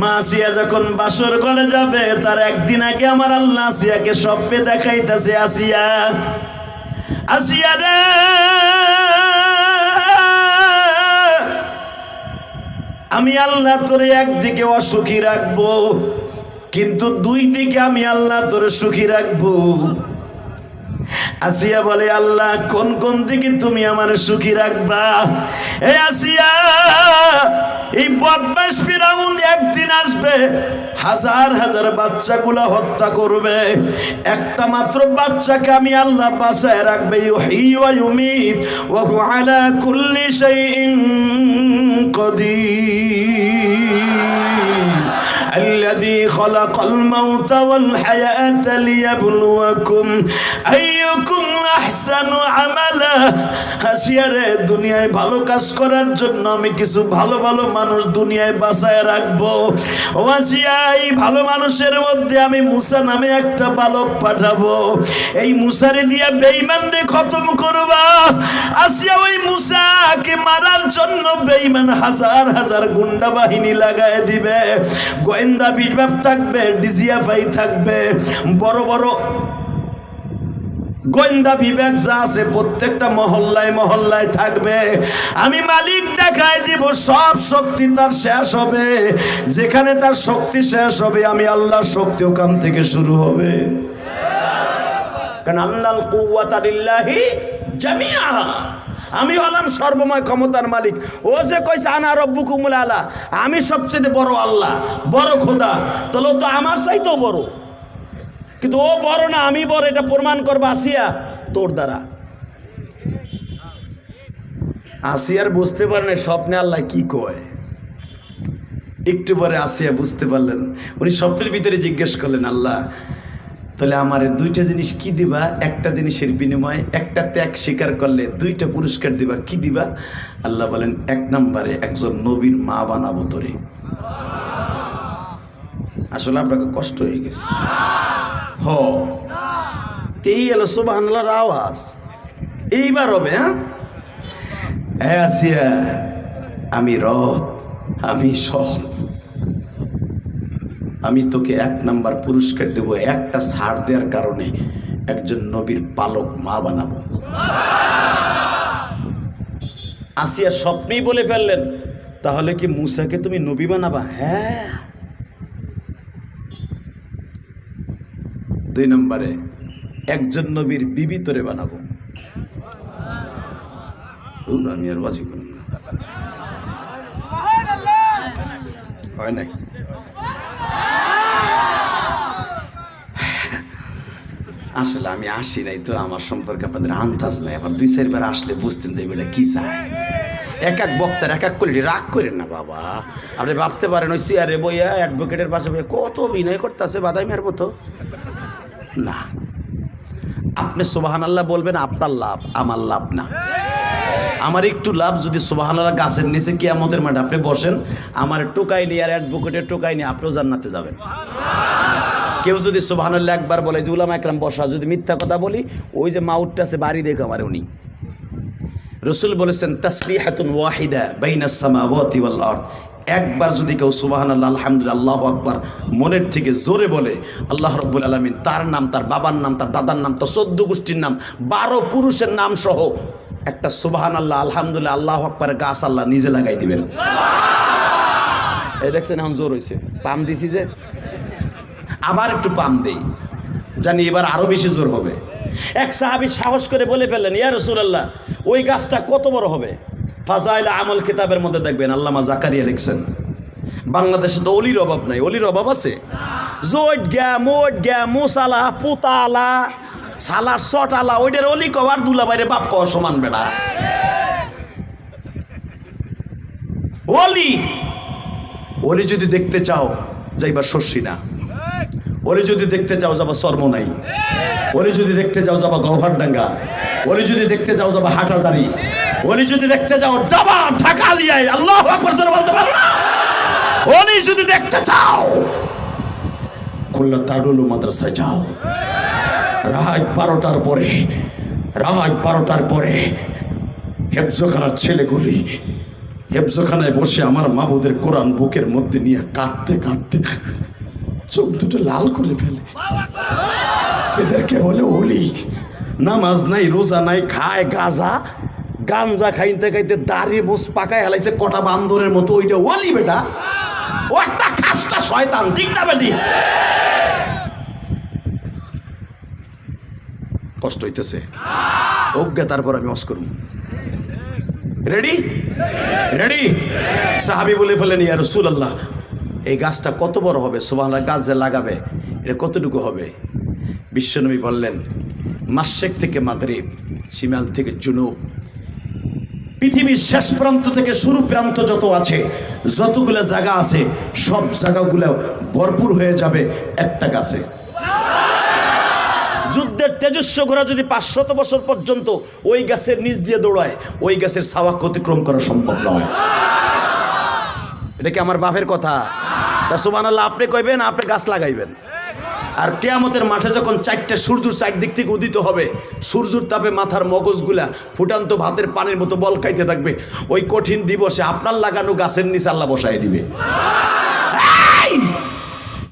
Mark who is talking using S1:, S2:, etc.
S1: মা আসিয়া যখন বাসর করে যাবে, তার একদিন আগে আমার আল্লাহ আসিয়াকে স্বপ্নে দেখাইতেছে, আসিয়া। আসিয়া রে! আমি আল্লাহ তোরে একদিকে অসুখী রাখব, কিন্তু দুই দিকে আমি আল্লাহ তোরে সুখী রাখব। আসিয়া বলে, আল্লাহ, কোন কোন দিকে তুমি আমার সুখী রাখবা? এ আসিয়া, এই বদমাস ফিরাউন একদিন আসবে, হাজার হাজার বাচ্চাগুলা হত্যা করবে। একটা মাত্র বাচ্চাকে আমি আল্লাহ বাসায় রাখবে, ইউহি ওয়া ইউমিত ও হু আলা কুল্লি শাইইন কদি الذي خلق الموت والحياة ليبلوكم أيكم أحسن عملا হাসিয়ারে দুনিয়ায় ভালো কাজ করার জন্য আমি কিছু ভালো ভালো মানুষ দুনিয়ায় বাঁচায় রাখবো ও আসিয়া এই ভালো মানুষের মধ্যে আমি মুসা নামে একটা বালক পাঠাবো এই মুসারে দিয়ে বেইমানরে খতম করবা আসিয়া ওই মুসাকে মারার জন্য বেইমান হাজার হাজার গুন্ডা বাহিনী লাগায় দিবে। গোয়েন্দা বিভাগ থাকবে, ডিজিএফআই থাকবে। বড় বড় গোয়েন্দা বিবেক যা আছে প্রত্যেকটা মহল্লায় মহল্লায় থাকবে। আমি মালিক দেখায় দিব, সব শক্তি তার শেষ হবে। যেখানে তার শক্তি শেষ হবে, আমি আল্লাহর শক্তি ওখান থেকে শুরু হবে। কারণ আল্লাহ কুয়াতারিল্লাহি জামিয়া আমি হলাম সর্বময় ক্ষমতার মালিক। ও যে কইছে, আনা রব্বুকুমুল আলা আমি সবচেয়ে বড় আল্লাহ, বড় খোদা। তাহলে তো আমার চাইতেও বড়। কিন্তু ও বড় না, আমি বড়, এটা প্রমাণ করব আসিয়া তোর দ্বারা। আসিয়ার বুঝতে পারেন স্বপ্নে আল্লাহ কি কয়। একটু পরে আসিয়া বুঝতে পারলেন। উনি স্বপ্নের ভিতরে জিজ্ঞেস করলেন, আল্লাহ তাহলে আমারে দুইটা জিনিস কি দিবা? একটা জিনিসের বিনিময়ে একটা ত্যাগ স্বীকার করলে দুইটা পুরস্কার দিবা, কি দিবা? আল্লাহ বলেন, এক নম্বরে একজন নবীর মা বানাবো তোরে। আসলে আপনাকে কষ্ট হয়ে গেছে। হ। এই এলো সুবাহান্লার আওয়াজ। এইবার হবে হ্যাঁ? হ্যাঁ আসিয়া। আমি রথ আমি সব। আমি তোকে এক নাম্বার পুরস্কার দেব, একটা ছাড় দেওয়ার কারণে একজন নবীর পালক মা বানাবো। আসিয়া স্বপ্নেই বলে ফেললেন, তাহলে কি মুসাকে তুমি নবী বানাবা? হ্যাঁ। দুই নম্বরে, একজন নবীর বিবি তোরে বানাবো। আমি আর বাজি করুন না। হয় নাই? আসলে আমি আসি নাই তো, আমার সম্পর্কে আপনাদের আন্দাজ নাই। আবার দুই, চারবার আসলে বুঝতেন যে এটা কি চায়। এক এক বক্তার এক এক কোয়ালিটি রাগ করেন না বাবা। আপনি ভাবতে পারেন, ওই চেয়ারে বইয়া, অ্যাডভোকেটের পাশে বইয়া কত অভিনয় করতেছে বাদাই মেয়ের মতো। না। আপনি সোবাহান আল্লাহ বলবেন, আপনার লাভ, আমার লাভ না। আমার একটু লাভ যদি সোবাহান আল্লাহ গাছের নিচে কিয়ামতের মাঠে আপনি বসেন, আমার টোকাই নিয়ে আর অ্যাডভোকেটের টোকাই নিয়ে আপনিও জান্নাতে যাবেন। কেউ যদি সোবাহান্লাহ একবার বলে যে একরাম, বসা। যদি মিথ্যা কথা বলি, ওই যে মাউটটা আছে, বাড়ি দেখো আমার উনি। রসুল বলেছেন তসবি হাতুন ওয়াহিদা বাইনাস সামাওয়াতি একবার যদি কেউ সুবাহান আল্লাহ আলহামদুলিল্লাহ আকবার, মনের থেকে জোরে বলে, আল্লাহ রব্বুল আলমিন, তার নাম, তার বাবার নাম, তার দাদার নাম, তার চোদ্দ গোষ্ঠীর নাম, বারো পুরুষের নাম সহ একটা সুবাহান আল্লাহ আলহামদুলিল্লাহ আল্লাহ আকবরের গাছ আল্লাহ নিজে লাগাই দিবেন। এই দেখছেন এখন জোর হয়েছে পাম দিছি যে। আবার একটু পাম দেই। জানি এবার আরও বেশি জোর হবে। এক সাহাবি সাহস করে বলে ফেললেন ইয়া রসুলাল্লাহ ওই গাছটা কত বড় হবে? ফাজাইল আমল কিতাবের মধ্যে দেখবেন আল্লামা জাকারিয়া লিখছেন বাংলাদেশে তো অলির অভাব নাই অলির অভাব আছে। জোট গ্যা মোট গ্যা মোসালা পুতালা সালার শট আলা ওইটার অলি কবার দুলা বাইরে বাপ কওয়া সমান বেড়া। অলি! অলি যদি দেখতে চাও, যাইবা শস্যি না। ওরে যদি দেখতে চাও, যাবা সর্বনাই ওরে যদি দেখতে চাও, যাবা গৌহারডাঙ্গা ওরে যদি দেখতে চাও, যাবা হাটাজারি। ওরে যদি দেখতে চাও, যাবা ঢাকা লিয়ায় আল্লাহ আকবার বলতে পারো ওরে যদি দেখতে চাও, খুলনা তাডুলু মাদ্রাসায় যাও। রাত বারোটার পরে, রাত বারোটার পরে হেফজখানার ছেলেগুলি হেফজখানায় বসে আমার মাবুদের কোরআন বুকের মধ্যে নিয়ে কাঁদতে কাঁদতে চোখ দুটো লাল করে ফেলে। এদেরকে বলে ওলি নামাজ নাই, রোজা নাই, খায় গাজা। গাঞ্জা খাইতে খাইতে দাঁড়িয়ে বস পাকায় হেলাইছে, কটা বান্দরের মতো ওইটা ওলি বেটা। ও একটা খাসটা শয়তান, ঠিক না বেটি? কষ্ট হইতেছে। অজ্ঞা, তারপর আমি অস করুন রেডি রেডি সাহাবি বলে ফেলেন, ইয়া রসুল আল্লাহ এই গাছটা কত বড় হবে? সোবাহ গাছ যে লাগাবে, এটা কতটুকু হবে? বিশ্বনবী বললেন, মাসেক থেকে মাগরিব সিমাল থেকে জুনুব, পৃথিবীর শেষ প্রান্ত থেকে শুরু প্রান্ত যত আছে, যতগুলো জায়গা আছে, সব জায়গাগুলো ভরপুর হয়ে যাবে একটা গাছে। যুদ্ধের তেজস্ব ঘোড়া যদি পাঁচশত বছর পর্যন্ত ওই গাছের নিচ দিয়ে দৌড়ায়, ওই গাছের ছাওয়া অতিক্রম করা সম্ভব নয়। এটা কি আমার বাপের কথা? তা সুবান আল্লাহ আপনি কইবেন, আপনি গাছ লাগাইবেন। আর কেয়ামতের মাঠে যখন চারটে সূর্যর চার দিক থেকে উদিত হবে, সূর্যর তাপে মাথার মগজগুলা ফুটান্ত ভাতের পানির মতো বল খাইতে থাকবে, ওই কঠিন দিবসে আপনার লাগানো গাছের নিচে আল্লাহ বসায় দিবে!